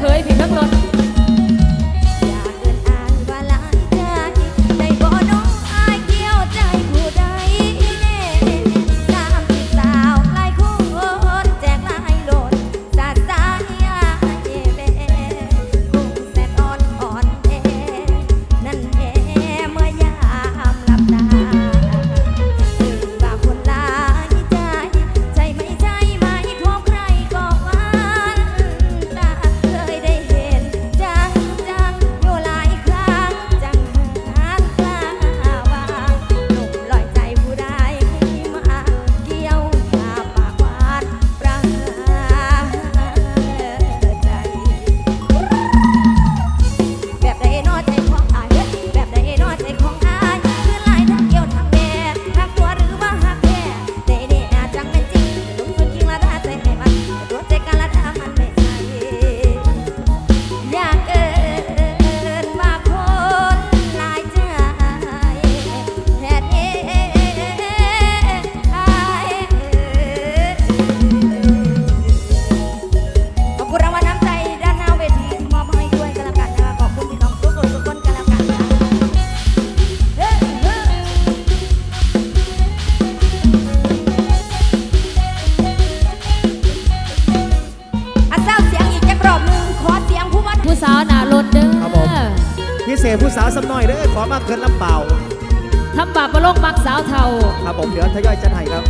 เคยผิดทั้งอน เสพผู้สาวสักหน่อยเด้อขอมากเกินลำเปล่าทำบาปประโลกบักสาวเทา ครับผมเดี๋ยวทยอยจัดให้ครับ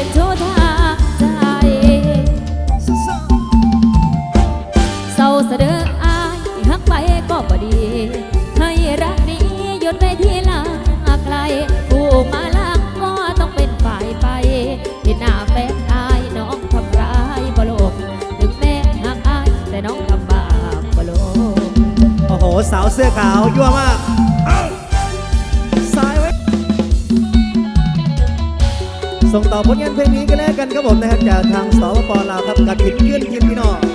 เป็นโชว์ทางใจเศร้าเสดออายหักไปก็บ่ดี ให้รักนี้ยุดไปที่ลาไกลผู้มาลักก็ต้องเป็นฝ่ายไปที่หน้าแฟนอายน้องทำร้ายบ่ลงถึงแม้หักอายแต่น้องทำบาปบ่ลงโอ้โห สาวเสื้อขาวยั่วมาก ส่งต่อผลงานเพลงนี้กันแล้วกันครับผมนะครับจากทางสปปลาวครับกัดหิน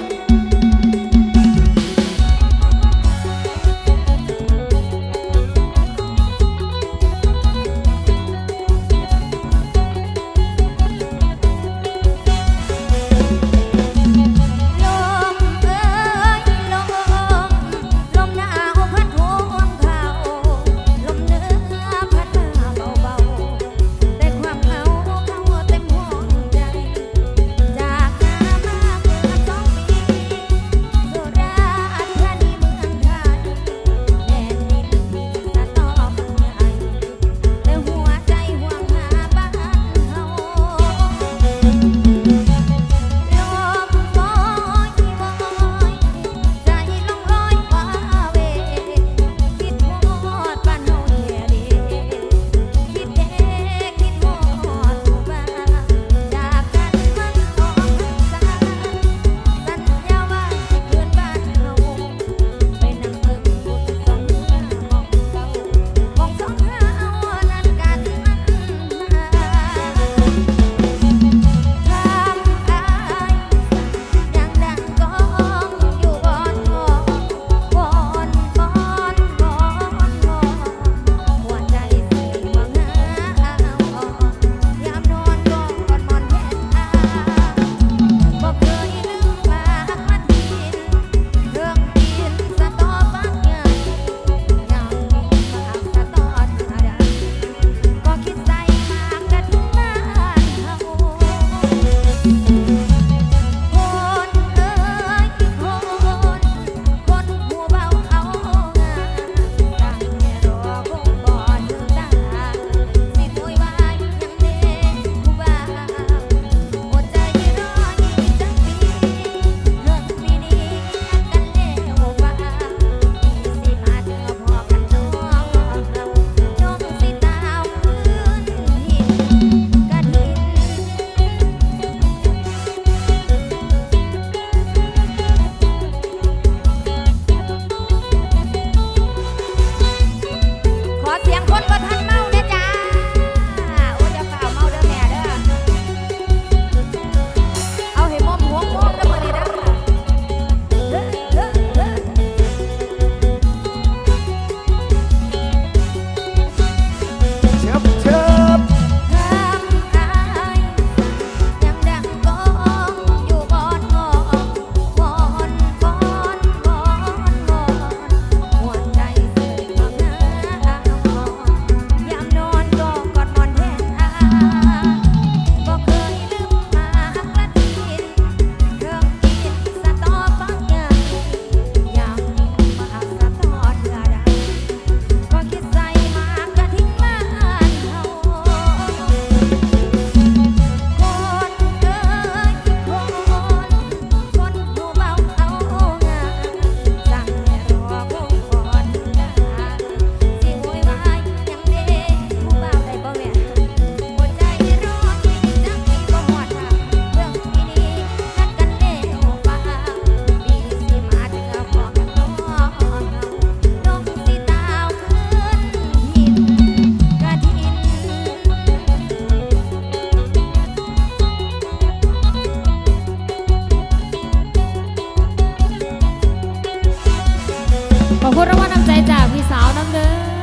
ราะวังน้ำใจจากพี่สาวน้ำเด้อ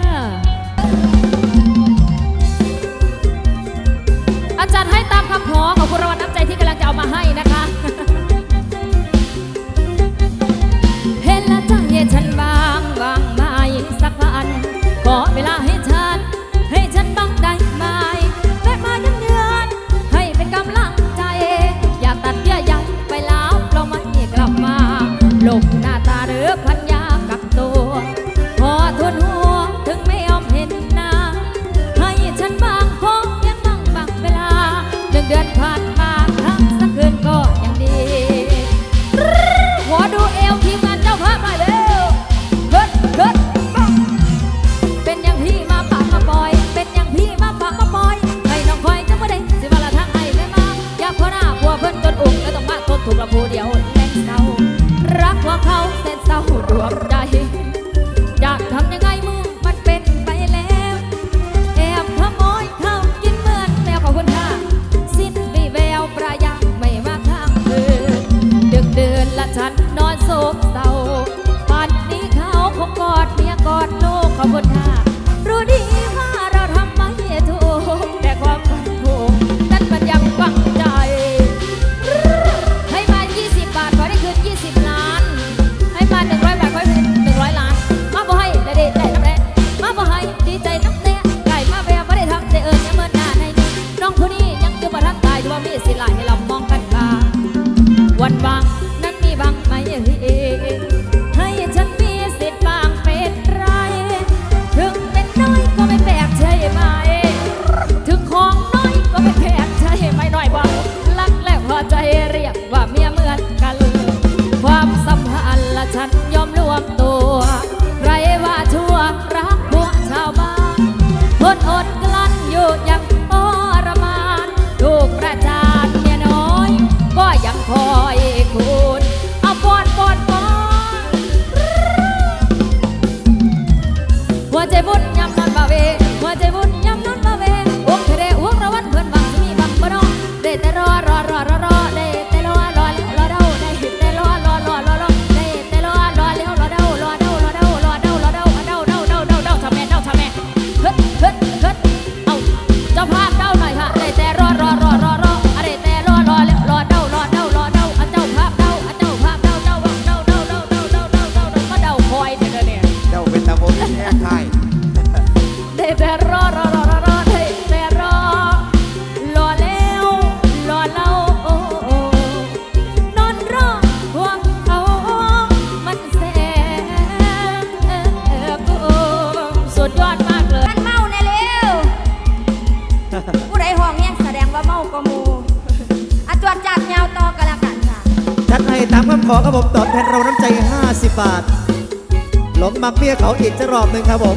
กจะรอบหนึ่งครับผม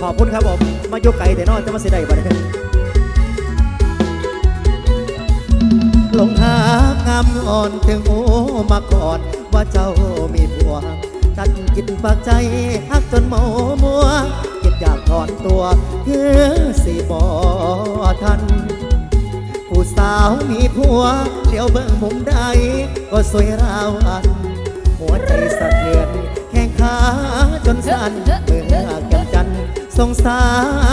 ขอบคุณครับผม มาโยกไก่แต่นอนจะมาเสียดายได้ลงหางงามอ่อนถึงหูมาก่อนว่าเจ้ามีผัว ตัดกิตปากใจหักจนโมามัวคิดอยากถอนตัวเพื่อสิบอทัน ผู้สาวมีผัวเลี้ยวเบิ่งมุมใด ก็สวยราวอัน หัวใจสะเทือนแข้งขาจนสั่นเมื่อกันจันสงสา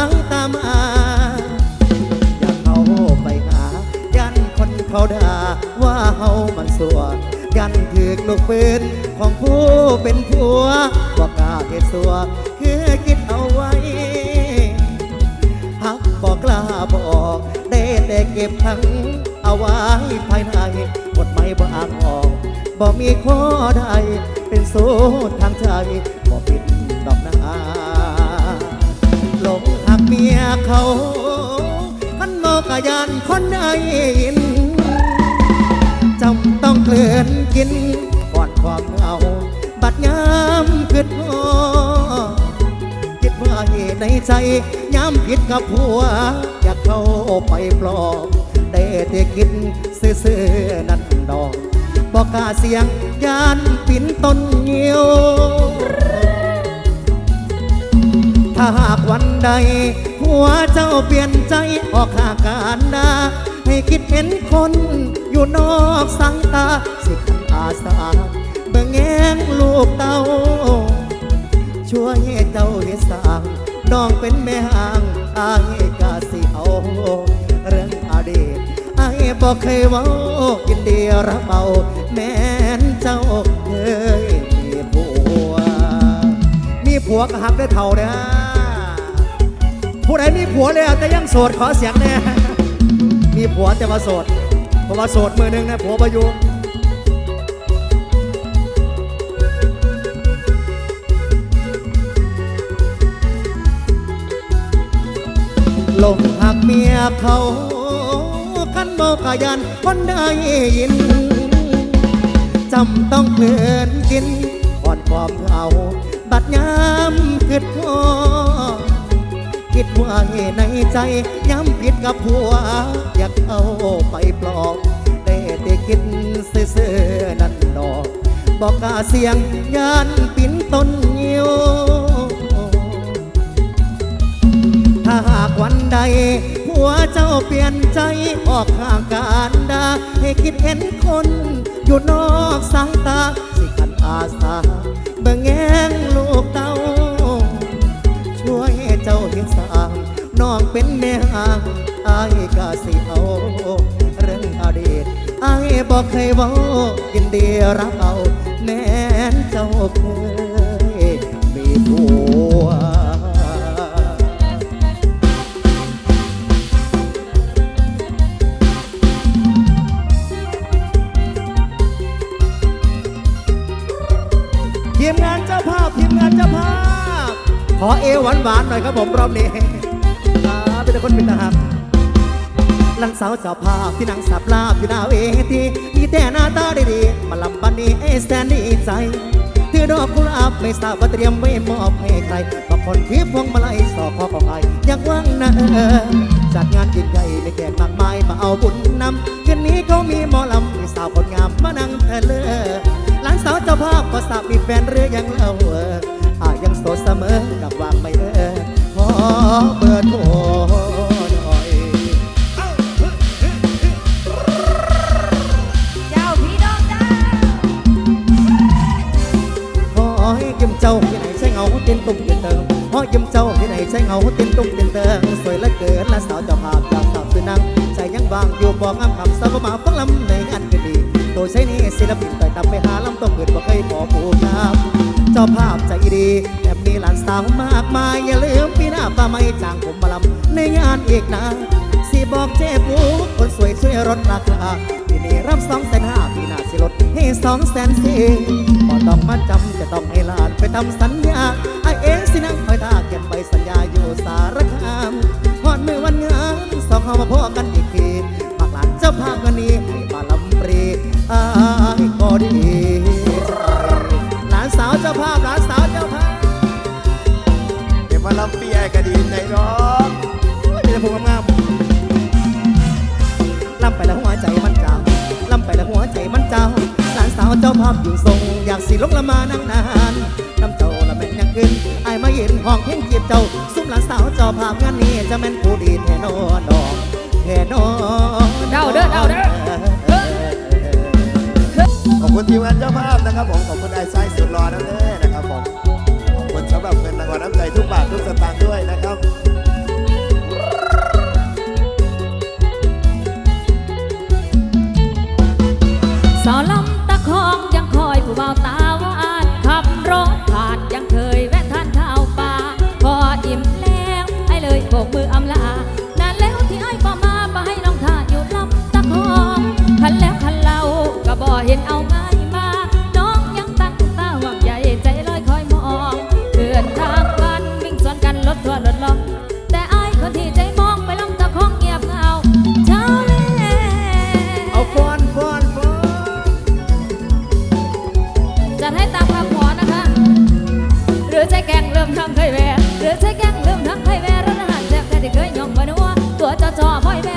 รตามอาอยากเขาไปหา ยันคนเขาด่าว่าเฮามันสัว ยันถือกลูกปืนของผู้เป็นผัวบอกกล้าเฮ็ดสัวคือคิดเอาไว้หักบอกกล้าบอกได้แต่เก็บทั้งเอาไว้ภายในกฎหมายบ่อ่างออกบอกมีข้อใดเป็นโซ่ทางใจบอกปิดดอกนาหลงหักเมียเขาขันโมอกยันคนใดยิน ต้องเกลื่อนกินก่อนความเหงาบัดยามขึ้นหอคิดว่าเหตุในใจยามผิดกับผัว อยากเข้าไปปลอบได้แต่คิดซื่อๆนั่นดอกบอกกาเสียงยานปิ่นต้นเงียว ถ้าหากวันใด หัวเจ้าเปลี่ยนใจออกหาการดาให้คิดเห็นคน อยู่นอกสายตา สิขันอาสาเบิ่งแงงลูกเต้า ช่วยให้เจ้าเฮสร้างน้องเป็นแม่ห่างอายกาสิเอา เรื่องอดีตอายบอกเคยว่ายินเดีรับเอาแม่นเจ้าเคยมีผัว มีผัวก็หักได้เท่าเด้ผู้ใดมีผัวแล้วแต่ยังโสดขอเสียงแน่มีผัวแต่มาโสด เพราะว่าโสดมือหนึ่งนะผัวประยุลงหักเมียเขากันบอกขยันคนได้ยินจำต้องเพลินกินอ่อนความเอาบัดยามคิดพอ คิดว่าในใจย้ำผิดกับผัว อยากเอาไปปลอบได้แต่คิดซื่อๆนั่นดอกบอกกาเสียงยานปินต้นยิวถ้าหากวันใดผัวเจ้าเปลี่ยนใจออกห่างการดาให้คิดเห็นคน อยู่นอกสายตา สิขันอาสาเบิ่งแงงลูกเต้า นสาง น้องเป็นแม่ห่างอายกาสิเอา เรื่องอดีตอายบอกเคยว่ายินดีรับเอา แม่นเจ้าเคย หวานหวานหน่อยครับผมรอบนี้อาเป็นคนเป็นทหารหลังสาวเจ้าภาพที่นั่งสับลาบอยู่หน้าเวทีมีแต่หน้าตาดีๆมาลำบันนี้ไอ้แสนดีใจถือดอกกุหลาบไม่ทราบว่าเตรียมไว้มอบให้ใครก็คนที่พวงมาลัยสอบขอของไอยากว่างนะเออจัดงานยิ่งใหญ่ไม่แขกมากมายมาเอาบุญนำคืนนี้เขามีหมอลำมีสาวคนงามมานั่งเธอเลอหลานสาวเจ้าภาพก็ทราบมีแฟนหรือยังเล่าเอออา ยังโสดเสมอกับวางไม่เออขอเบอร์โทรหน่อยเจ้าพี่น้องจ้าขอให้ยิ้มเจ้าที่ไหนใช้เงาเต้นตุ้มเต้นเติมขอยิ้มเจ้าที่ไหนใช้เงาเต้นตุ้มเต้นเติมสวยเหลือเกินและสาวเจ้าภาพจากสาวสุนังใจยังบางอยู่บอกงามคำสาวมาฟังลำในงานก็ดีตัวใช้นี่ศิลปินต่อยตามไป มายอย่าลืมปีหน้าป้าไม่จ้างผมมาลำในงานอีกนะสิบอกเจ๊ปูคนสวยช่วยลดราคาที่นี่รับสองแสนห้าปีหน้าสิลดให้สองแสนสี่พอต้องมาจำจะต้องให้ลานไปทำสัญญาไอเองสินั่งคอยตาเก็บใบสัญญาอยู่สารคามหอดมือวันงานสองเขามาพอกันอีก ก็ดีใจร้องมีแต่ผมงามๆลำไปแล้วหัวใจมันเจ้าลำไปแล้วหัวใจมันเจ้าหลานสาวเจ้าภาพอยู่ทรง อยากสิลงละมานั่งนานน้ำเจ้าละแม่นยังขึ้นไอ้ายมาเย็นห้องเพ่งจีบเจ้า ซุ้มหลานสาวเจ้าภาพงานนี้จะแม่นผู้ดีแท่นอนดอกแท่นอนเดาเด้อเดาเด้อขอบคุณทีมงานเจ้าภาพนะครับผมขอบคุณไอ้ไซสุดรอนั่นเองนะครับผมขอบคุณสำห รับเงินรางวัลน้ำใจทุกบาททุกสตางค์ด้วยนะครับสาวลำตะคองยังคอยผู้บ่าวตา จัดให้ตามคำขอนะคะ หรือใช้แกงเริ่มทำไข่แวหรือใช้แกงเริ่มทำไข่แวร้านอาหารแซ่บแต่ที่เคยย่องมานัวตัวจอจอพ่อยแว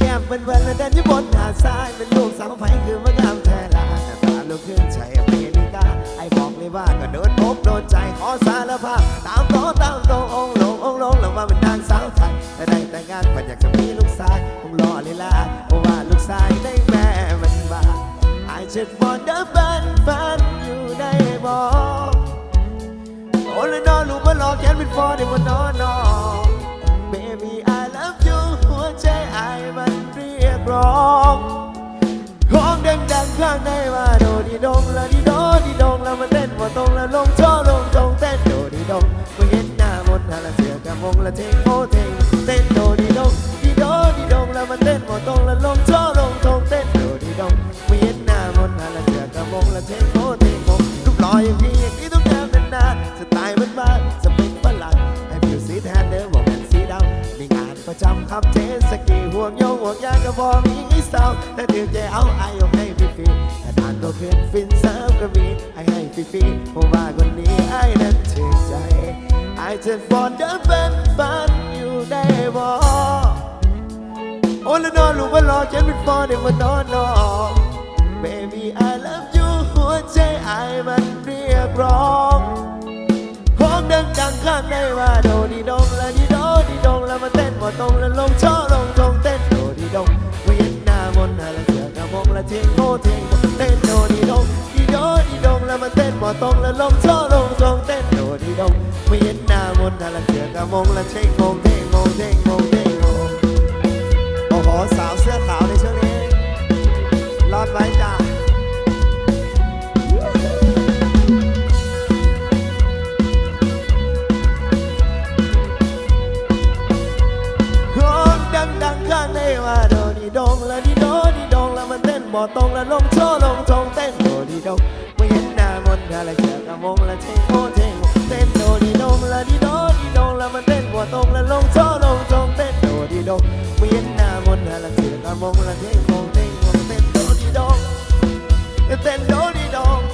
แก้มเป็นแวนและเดินที่บนหาดทรายเป็นลูกสาวไผ่คือมะงามแท้ลาแต่ตาลูกขึ้นใจไม่นิกาไอ้บอกเลยว่าก็โดนพบโดนใจขอสารภาพตามโตตามตองค์ลงองลงแล้วว่าเป็นนางสาวไทยแต่ได้แต่งงานปันอยากจะมีลูกชายคงรอเลยล่ะเพราะว่าลูกชายได้แม่มันบ้าไอ้เจ็ดบอลเดินเป็นแฟนอยู่ได้บอโอ้เลยนอนลูกมาหลอแขนเป็นฟอได้บนนอนนอน Baby I ใจไอ้มันเรียกร้องร้องดังๆข้างในว่าโดดีดงละดีโดดีดงล้วมันเต้นว่าตรงแล้วลงช่อลงตรงเต้นโดดีดงก็เห็นหน้ามนหาละเสือกะมงละเทงโอเทงเต้นโดดีดงดีโดดีดงล้วมันเต้นว่าตรงแล้วลงช่อลงตรงเต้นโดดีดงม่เห็นหน้ามนหาละเสือกะมงละเทงโอเทงผมรูปลออย่างพี่อย่างนี้ จำครับเทสกีห่วงโยงห่วงยางก็พอมีให้สาวถ้าเดือใจเอาไอายกให้ฟรีๆแต่ทานก็ขึ้นฟินเซิร์ฟก็มีไอให้ฟรีๆเพราะว่าคนนี้ไอนั้นถึงใจไอจะฟอนเดินเป็นฝันอยู่ได้บ่โอ้แล้วนอนลูกว่ารอฉันเป็นฟอนเดี๋ยวมานอนนอน Baby I love you หัวใจไอมันเรียกร้องห้องดังดังๆข้างในว่าโดดีดงและดีโด ดีดงแล้วมาเต้นว่าตรงแล้วลงช่อลงลงเต้นโดดีดงเวียนหน้ามนต์อะไรเสือกระมงละเทงโอเทงเต้นโดดีดงดีโดดีดงแล้วมาเต้นว่าตรงแล้วลงช่อลงลงเต้นโดดีดงเวียนหน้ามนต์อะไรเสือกระมงละเทงโงเทงโงเทงโงเทงโงโอ้โหสาวเสื้อขาว บ่ตรงและลงโชว์ลงทงเต้นโดดีดงไม่เห็นหน้ามนต์อะไรเกิดกระมงละเชงโอเชงเต้นโดดีดงละดีดงดีดงละมันเต้นบ่ตรงและลงโชว์ลงทงเต้นโดดีดงไม่เห็นหน้ามนต์อะไรเกิดกระมงละเชงโอเชงเต้นโดดีดงเต้นโดดีดง